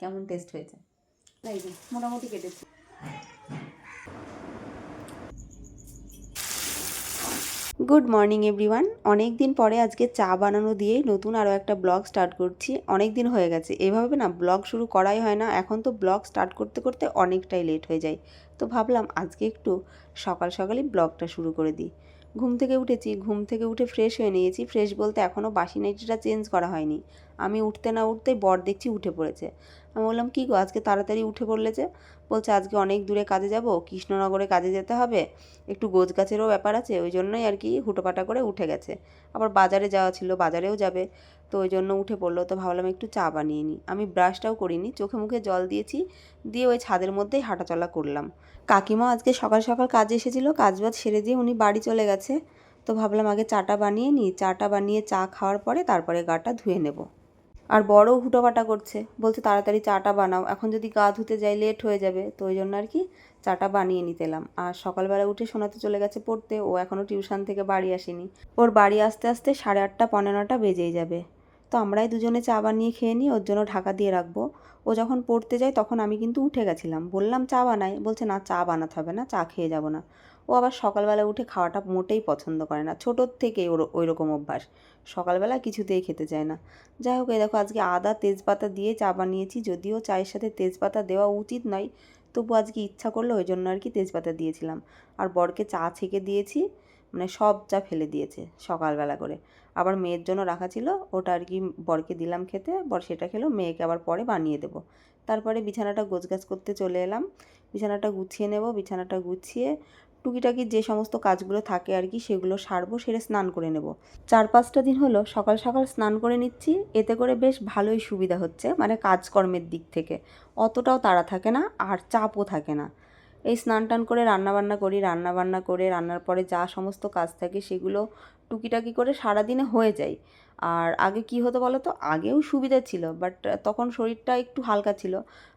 কেমন টেস্ট হয়েছে? এই যে, মোটামুটি কেটেছি। গুড মর্নিং এভরিওয়ান অনেক দিন পরে আজকে চা বানানো দিয়েই নতুন আরও একটা ব্লগ স্টার্ট করছি। অনেক দিন হয়ে গেছে। এভাবে না ব্লগ শুরু করাই হয় না। এখন তো ব্লগ স্টার্ট করতে করতে অনেকটাই লেট হয়ে যায়। তো ভাবলাম আজকে একটু সকাল সকালই ব্লগটা শুরু করে দিই। ঘুম থেকে উঠেছি। ঘুম থেকে উঠে ফ্রেশ হয়ে নিয়েছি। ফ্রেশ বলতে এখনও বাসি নাইটিটা চেঞ্জ করা হয়নি। আমি উঠতে না উঠতেই বর দেখছি উঠে পড়েছে। আমি বললাম, কী গো, আজকে তাড়াতাড়ি উঠে পড়লে যে? বলছে, আজকে অনেক দূরে কাজে যাব, কৃষ্ণনগরে কাজে যেতে হবে। একটু গোছ গাছেরও ব্যাপার আছে, ওই জন্যই আর কি হুটোপাটা করে উঠে গেছে। আবার বাজারে যাওয়া ছিল, বাজারেও যাবে, তো ওই জন্য উঠে পড়ল, তো ভাবলাম একটু চা বানিয়ে নিই। আমি ব্রাশটাও করিনি, চোখে মুখে জল দিয়েছি, দিয়ে ওই ছাদের মধ্যেই হাঁটাচলা করলাম। কাকিমা আজকে সকাল সকাল কাজে এসেছিল কাজ বাজ সেরে দিয়ে উনি বাড়ি চলে গেছে, তো ভাবলাম আগে চাটা বানিয়ে নিই। চাটা বানিয়ে চা খাওয়ার পরে তারপরে গাটা ধুয়ে নেব। আর বড়ও হুটোপাটা করছে। বলছে, তাড়াতাড়ি চাটা বানাও। এখন যদি গা ধুতে যাই, লেট হয়ে যাবে। তো ওই জন্য আর কি চাটা বানিয়ে নিতে এলাম আর সকালবেলা উঠে শোনাতে চলে গেছে পড়তে। ও এখনও টিউশন থেকে বাড়ি আসেনি। ওর বাড়ি আসতে আসতে সাড়ে আটটা পনেরো নটা বেজেই যাবে। তো আমরাই দুজনে চা বানিয়ে খেয়ে নিই, ওর জন্য ঢাকা দিয়ে রাখব। ও যখন পড়তে যায়, তখন আমি কিন্তু উঠে গেছিলাম। বললাম, চা বানাই। বলছে, না, চা বানাতে হবে না, চা খেয়ে যাব না। ও আবার সকালবেলা উঠে খাওয়াটা মোটেই পছন্দ করে না। ছোটোর থেকেই ওর ওই রকম অভ্যাস। সকালবেলা কিছুতেই খেতে চায় না। যাই হোক, এই দেখো, আজকে আদা তেজপাতা দিয়ে চা বানিয়েছি। যদিও চায়ের সাথে তেজপাতা দেওয়া উচিত নয়, তবু আজকে ইচ্ছা করল ওই জন্য আর কি তেজপাতা দিয়েছিলাম। আর বরকে চা ছেঁকে দিয়েছি মানে সব চা ফেলে দিয়েছে সকালবেলা করে। আবার মেয়ের জন্য রাখা ছিল, ওটা আর কি বরকে দিলাম খেতে, বর সেটা খেলো, মেয়েকে আবার পরে বানিয়ে দেবো। তারপরে বিছানাটা গোছগাছ করতে চলে এলাম। বিছানাটা গুছিয়ে নেব, বিছানাটা গুছিয়ে টুকিটাকি যে সমস্ত কাজগুলো থাকে আর কি, সেগুলো সারবো, সেরে স্নান করে নেব। চার পাঁচটা দিন হলো সকাল সকাল স্নান করে নিচ্ছি, এতে করে বেশ ভালোই সুবিধা হচ্ছে মানে কাজকর্মের দিক থেকে। অতটাও তাড়া থাকে না, আর চাপও থাকে না। এই স্নান টান করে রান্নাবান্না করি, রান্নাবান্না করে রান্নার পরে যা সমস্ত কাজ থাকে সেগুলো টুকিটাকি করে সারাদিনে হয়ে যায়। আর আগে কি হতো বলো তো? আগেও সুবিধা ছিল বাট তখন শরীরটা একটু হালকা ছিল।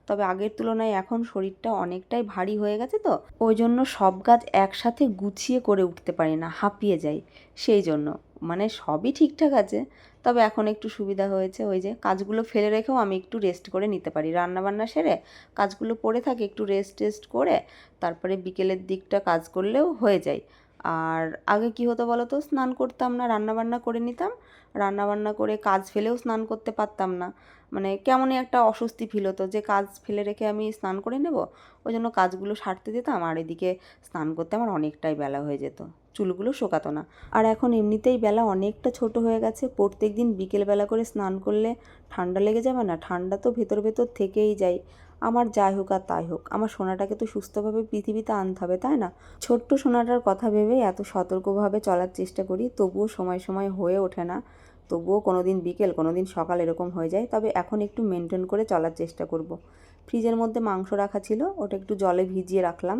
তবে আগের তুলনায় এখন শরীরটা অনেকটাই ভারী হয়ে গেছে তো। ওই জন্য সব কাজ একসাথে গুছিয়ে করে উঠতে পারি না, হাঁপিয়ে যাই। সেই জন্য। মানে সবই ঠিকঠাক আছে, তবে এখন একটু সুবিধা হয়েছে ওই যে কাজগুলো ফেলে রেখেও আমি একটু রেস্ট করে নিতে পারি। রান্নাবান্না সেরে কাজগুলো পড়ে থাকে, একটু রেস্ট টেস্ট করে তারপরে বিকেলের দিকটা কাজ করলেও হয়ে যায়। আর আগে কি হতো বলো তো? স্নান করতাম না, রান্নাবান্না করে নিতাম। রান্নাবান্না করে কাজ ফেলেও স্নান করতে পারতাম না। মানে কেমনই একটা অস্বস্তি ফিল হতো যে কাজ ফেলে রেখে আমি স্নান করে নেব, ওই জন্য কাজগুলো সারতে দিতাম আর এদিকে স্নান করতে আমার অনেকটাই বেলা হয়ে যেত। চুলগুলো শোকাতো না। আর এখন এমনিতেই বেলা অনেকটা ছোট হয়ে গেছে প্রত্যেক দিন বিকেলবেলা করে স্নান করলে ঠান্ডা লেগে যাবে না, ঠান্ডা তো ভেতর ভেতর থেকেই যায়। আমার যাই হোক আর তাই হোক। আমার সোনাটাকে তো সুস্থভাবে পৃথিবীতে আনতে হবে, তাই না? ছোট্ট সোনাটার কথা ভেবে এত সতর্কভাবে চলার চেষ্টা করি, তবুও সময় সময় হয়ে ওঠে না। তবুও কোনো দিন বিকেল কোনো দিন সকাল এরকম হয়ে যায়। তবে এখন একটু মেনটেন করে চলার চেষ্টা করব। ফ্রিজের মধ্যে মাংস রাখা ছিল, ওটা একটু জলে ভিজিয়ে রাখলাম।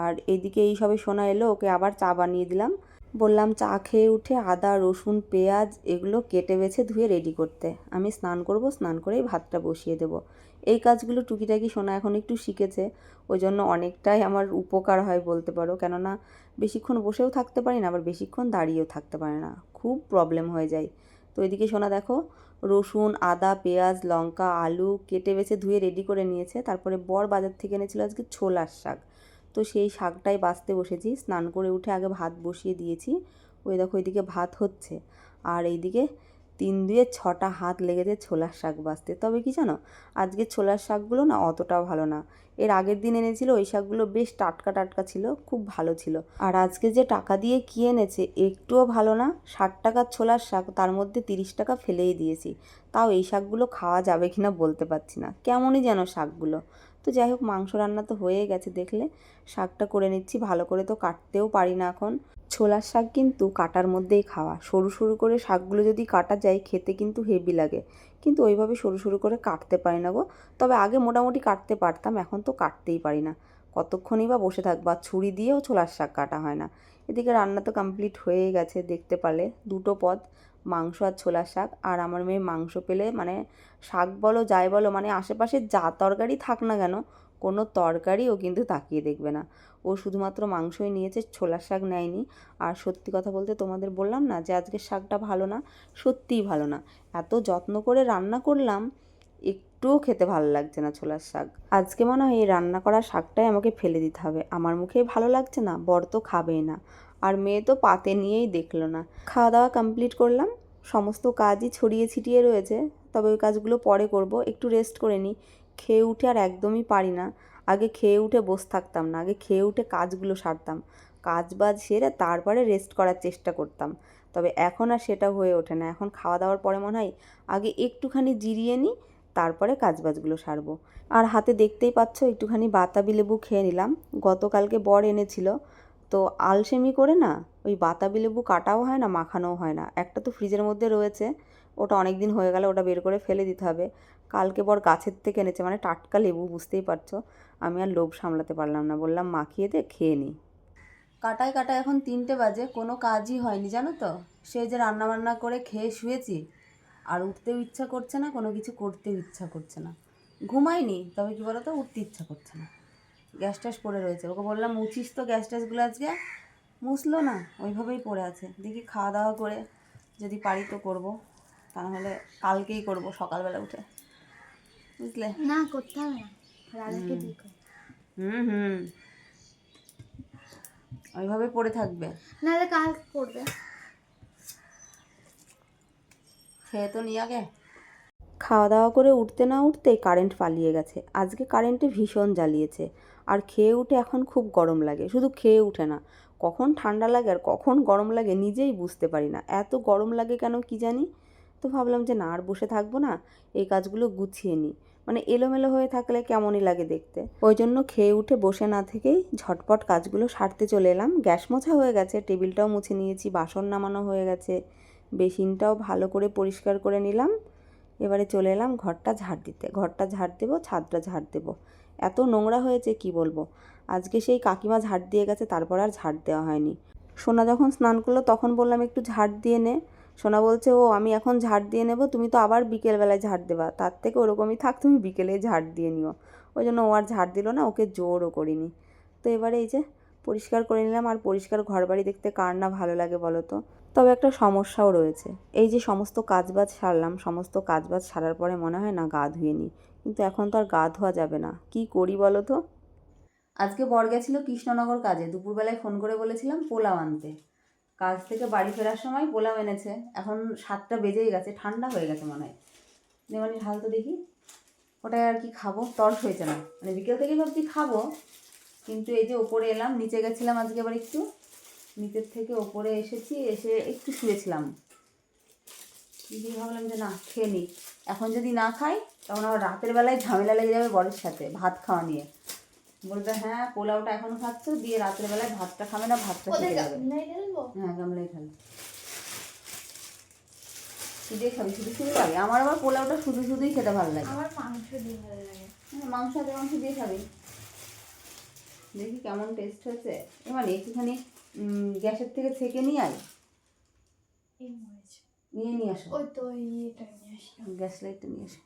আর এদিকে এই সবে সোনা এলো, ওকে আবার চা বানিয়ে দিলাম। বললাম, চা খেয়ে উঠে আদা, রসুন, পেঁয়াজ এগুলো কেটে বেছে ধুয়ে রেডি করতে। আমি স্নান করব, স্নান করেই ভাতটা বসিয়ে দেব। এই কাজগুলো টুকিটাকি সোনা এখন একটু শিখেছে ওই জন্য অনেকটাই আমার উপকার হয় বলতে পারো। কেননা, বেশিক্ষণ বসেও থাকতে পারি না, আবার বেশিক্ষণ দাঁড়িয়েও থাকতে পারে না। খুব প্রবলেম হয়ে যায়। তো এদিকে সোনা দেখো, রসুন, আদা, পেঁয়াজ, লঙ্কা, আলু কেটে বেছে ধুয়ে রেডি করে নিয়েছে। তারপরে বর বাজার থেকে এনেছিল আজকে ছোলার শাক। তো সেই শাকটাই বাছতে বসেছি। স্নান করে উঠে আগে ভাত বসিয়ে দিয়েছি। ওই দেখো ওইদিকে ভাত হচ্ছে। আর এইদিকে তিন দুয়ে ছটা হাত লেগেছে ছোলার শাক বাঁচতে। তবে কি জানো, আজকে ছোলার শাকগুলো না অতটাও ভালো না। এর আগের দিন এনেছিল, ওই শাকগুলো বেশ টাটকা টাটকা ছিল, খুব ভালো ছিল। আর আজকে যে টাকা দিয়ে কি এনেছে, একটুও ভালো না। ষাট টাকার ছোলার শাক, তার মধ্যে তিরিশ টাকা ফেলেই দিয়েছি। তাও এই শাকগুলো খাওয়া যাবে কিনা বলতে পারছি না। কেমনই যেন শাকগুলো। তো যাই হোক, মাংস রান্না তো হয়ে গেছে, দেখলে। শাকটা করে নিচ্ছি, ভালো করে তো কাটতেও পারি না এখন। ছোলার শাক কিন্তু কাটার মধ্যেই খাওয়া। সরু সরু করে শাকগুলো যদি কাটা যায়, খেতে কিন্তু হেভি লাগে। কিন্তু ওইভাবে সরু সরু করে কাটতে পারি না গো। তবে আগে মোটামুটি কাটতে পারতাম, এখন তো কাটতেই পারি না। কতক্ষণই বা বসে থাকবা ছুরি দিয়েও ছোলার শাক কাটা হয় না। এদিকে রান্না তো কমপ্লিট হয়ে গেছে, দেখতে পালে দুটো পদ। মাংস আর ছোলার শাক। আর আমার মেয়ে মাংস পেলে মানে শাক বলো, যাই বলো মানে আশেপাশে যা তরকারি থাক না কেন, কোনো তরকারি ও কিন্তু তাকিয়ে দেখবে না। ও শুধুমাত্র মাংসই নিয়েছে, ছোলার শাক নেয়নি। আর সত্যি কথা বলতে তোমাদের বললাম না যে আজকের শাকটা ভালো না, সত্যিই ভালো না। এত যত্ন করে রান্না করলাম একটু একটুও খেতে ভালো লাগছে না ছোলার শাক। আজকে মনে হয় এই রান্না করা শাকটাই আমাকে ফেলে দিতে হবে। আমার মুখে ভালো লাগছে না, বর তো খাবেই না। আর মেয়ে তো পাতে নিয়েই দেখল না। খাওয়া দাওয়া কমপ্লিট করলাম। সমস্ত কাজই ছড়িয়ে ছিটিয়ে রয়েছে, তবে ওই কাজগুলো পরে করব। একটু রেস্ট করে নিই। খেয়ে উঠে আর একদমই পারি না। আগে খেয়ে উঠে বসে থাকতাম না, আগে খেয়ে উঠে কাজগুলো সারতাম। কাজ বাজ সেরে তারপরে রেস্ট করার চেষ্টা করতাম। তবে এখন আর সেটা হয়ে ওঠে না। এখন খাওয়া দাওয়ার পরে মনে হয় আগে একটুখানি জিরিয়ে নিই, তারপরে কাজবাজগুলো সারবো। আর হাতে দেখতেই পাচ্ছ, একটুখানি বাতাবি লেবু খেয়ে নিলাম। গতকালকে বর এনেছিল। তো আলসেমি করে না, ওই বাতাবি লেবু কাটাও হয় না, মাখানোও হয় না। একটা তো ফ্রিজের মধ্যে রয়েছে, ওটা অনেক দিন হয়ে গেলে ওটা বের করে ফেলে দিতে হবে। কালকে বর গাছের থেকে এনেছে মানে টাটকা লেবু, বুঝতেই পারছ। আমি আর লোভ সামলাতে পারলাম না, বললাম মাখিয়ে দে, খেয়ে নিই কাটায় কাটায় এখন তিনটে বাজে, কোনো কাজই হয়নি, জানো তো? সে যে রান্না বান্না করে খেয়ে শুয়েছি, আর উঠতেও ইচ্ছা করছে না, কোনো কিছু করতেও ইচ্ছা করছে না। ঘুমাইনি, তবে কি বলতো, উঠতে ইচ্ছা করছে না। গ্যাস ট্যাস পড়ে রয়েছে। ওকে বললাম মুছিস তো গ্যাস ট্যাসগুলো আজকে? মুছলো না ওইভাবেই পড়ে আছে। দেখি খাওয়া দাওয়া করে যদি পারি তো করব তা নাহলে কালকেই করব সকালবেলা উঠে। বুঝলে? না করতে হবে। হুম। হুম ওইভাবে পড়ে থাকবে। নাহলে কাল করবে খেয়ে তো নিয়ে আগে। খাওয়া দাওয়া করে উঠতে না উঠতে কারেন্ট পালিয়ে গেছে। আজকে কারেন্টে ভীষণ জ্বালিয়েছে। আর খেয়ে উঠে এখন খুব গরম লাগে। শুধু খেয়ে উঠে না, কখন ঠান্ডা লাগে আর কখন গরম লাগে নিজেই বুঝতে পারি না। এত গরম লাগে কেন কি জানি? তো ভাবলাম যে না, আর বসে থাকব না, এই কাজগুলো গুছিয়ে নিই। মানে এলোমেলো হয়ে থাকলে কেমনই লাগে দেখতে। ওই জন্য খেয়ে উঠে বসে না থেকেই ঝটপট কাজগুলো সারতে চলে এলাম। গ্যাস মোছা হয়ে গেছে, টেবিলটাও মুছে নিয়েছি, বাসন নামানো হয়ে গেছে, বেসিনটাও ভালো করে পরিষ্কার করে নিলাম। এবারে চলে এলাম ঘরটা ঝাড় দিতে। ঘরটা ঝাড় দেবো, ছাদটা ঝাড় দেবো। এত নোংরা হয়েছে কি বলব? আজকে সেই কাকিমা ঝাড় দিয়ে গেছে, তারপর আর ঝাড় দেওয়া হয়নি। সোনা যখন স্নান করল তখন বললাম, একটু ঝাড় দিয়ে নে। সোনা বলছে, ও, আমি এখন ঝাড় দিয়ে নেব, তুমি তো আবার বিকেলবেলায় ঝাড় দেবা। তার থেকে ওরকমই থাক, তুমি বিকেলে ঝাড় দিয়ে নিও। ওই জন্য ও আর ঝাড় দিল না, ওকে জোরও করিনি। তো এবারে এই যে পরিষ্কার করে নিলাম আর পরিষ্কার ঘর বাড়ি দেখতে কার না ভালো লাগে বলো তো? তবে একটা সমস্যাও রয়েছে। এই যে সমস্ত কাজবাজ সারলাম, সমস্ত কাজবাজ সারার পরে মনে হয় না গা ধুয়ে নিই কিন্তু এখন তো আর গা ধোয়া যাবে না। কি করি বলো তো? আজকে বর গেছিল কৃষ্ণনগর কাজে। দুপুরবেলায় ফোন করে বলেছিলাম পোলাও আনতে। কাজ থেকে বাড়ি ফেরার সময় পোলাও এনেছে। এখন সাতটা বেজেই গেছে, ঠান্ডা হয়ে গেছে মনে হয়। নেমানি ঢাল তো দেখি। ওটাই আর কি খাব? তর্স হয়েছে না। মানে বিকেল থেকেই ভাবছি খাব। কিন্তু এই যে ওপরে এলাম নিচে গেছিলাম আজকে আবার একটু। নিচের থেকে ওপরে এসেছি এসে একটু শুয়েছিলাম। দিয়ে ভাবলাম যে না খেয়ে নিই। এখন যদি না খাই তখন আবার রাতের বেলায় ঝামেলা লেগে যাবে বরের সাথে ভাত খাওয়া নিয়ে। বলবে হ্যাঁ পোলাওটা এখন খাচ্ছ দিয়ে রাতের বেলায় ভাতটা খাবে না ভাতটা খেয়ে যাবে। হ্যাঁ গামলাই ঢাল শুধু খাবি? শুধু শুধু খাবি? আমার আবার পোলাওটা শুধু শুধুই খেতে ভালো লাগে। আমার মাংস দিয়ে ভালো লাগে। হ্যাঁ, মাংস আছে মাংস দিয়ে খাবি? দেখি কেমন টেস্ট হয়েছে। এবার একটুখানি গ্যাসের থেকে ছেঁকে নিয়ে আয়। নিয়ে নিয়ে আসো। ওই তো ওই ইয়েটা নিয়ে গ্যাস লাইটটা নিয়ে এসো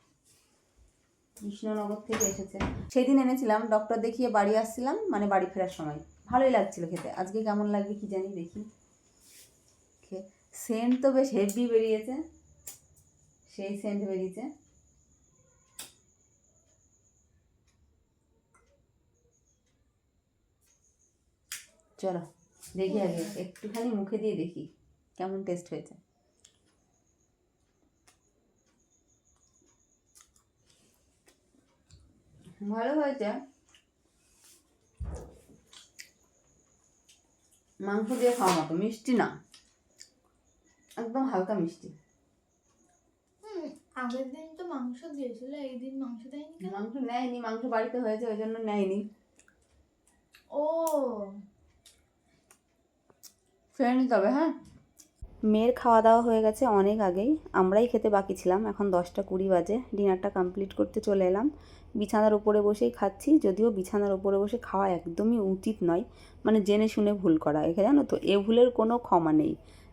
কৃষ্ণনগর থেকে এসেছে। সেদিন এনেছিলাম ডক্টর দেখিয়ে বাড়ি আসছিলাম মানে বাড়ি ফেরার সময়। ভালোই লাগছিল খেতে। আজকে কেমন লাগবে কি জানি দেখি। খে- সেন্ট তো বেশ হেভি বেরিয়েছে। সেই সেন্ট বেরিয়েছে। চলো দেখি আগে একটুখানি মুখে দিয়ে দেখি কেমন টেস্ট হয়েছে। ভালো হয়েছে। মাংস দিয়ে খাওয়া মতো মিষ্টি না। একদম হালকা মিষ্টি। আগের দিন তো মাংস দিয়েছিল এই দিন মাংস দেয়নি মাংস নেয়নি মাংস বাড়িতে হয়েছে ওই জন্য নেয়নি। ও ফেরে নিতে হবে হ্যাঁ? মেয়ের খাওয়া দাওয়া হয়ে গেছে অনেক আগেই। আমরাই খেতে বাকি ছিলাম, এখন দশটা কুড়ি বাজে। ডিনারটা কমপ্লিট করতে চলে এলাম। বিছানার উপরে বসেই খাচ্ছি, যদিও বিছানার উপরে বসে খাওয়া একদমই উচিত নয়। মানে জেনে শুনে ভুল করা এখানে জানো তো? এ ভুলের কোনো ক্ষমা নেই।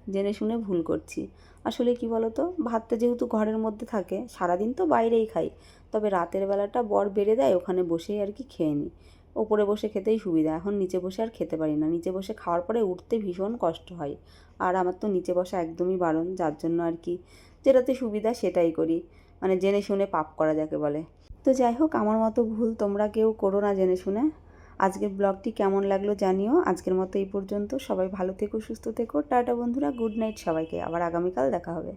জেনে শুনে ভুল করছি। আসলে কি বলো তো ভাতটা যেহেতু ঘরের মধ্যে থাকে, সারাদিন তো বাইরেই খাই। তবে রাতের বেলাটা বর বেড়ে দেয়, ওখানে বসেই আর কি খেয়ে নিই ওপরে বসে খেতেই সুবিধা। এখন নিচে বসে আর খেতে পারি না। নিচে বসে খাওয়ার পরে উঠতে ভীষণ কষ্ট হয়। আর আমার তো নিচে বসা একদমই বারণ, যার জন্য আর কি। যেটাতে সুবিধা সেটাই করি। মানে জেনে শুনে পাপ করা যাকে বলে। তো যাই হোক, আমার মতো ভুল তোমরা কেউ করো না জেনে শুনে। আজকের ব্লগটি কেমন লাগল জানিও। আজকের মতো এই পর্যন্ত। সবাই ভালো থেকো, সুস্থ থেকো। টাটা বন্ধুরা, গুড নাইট সবাইকে। আবার আগামীকাল দেখা হবে।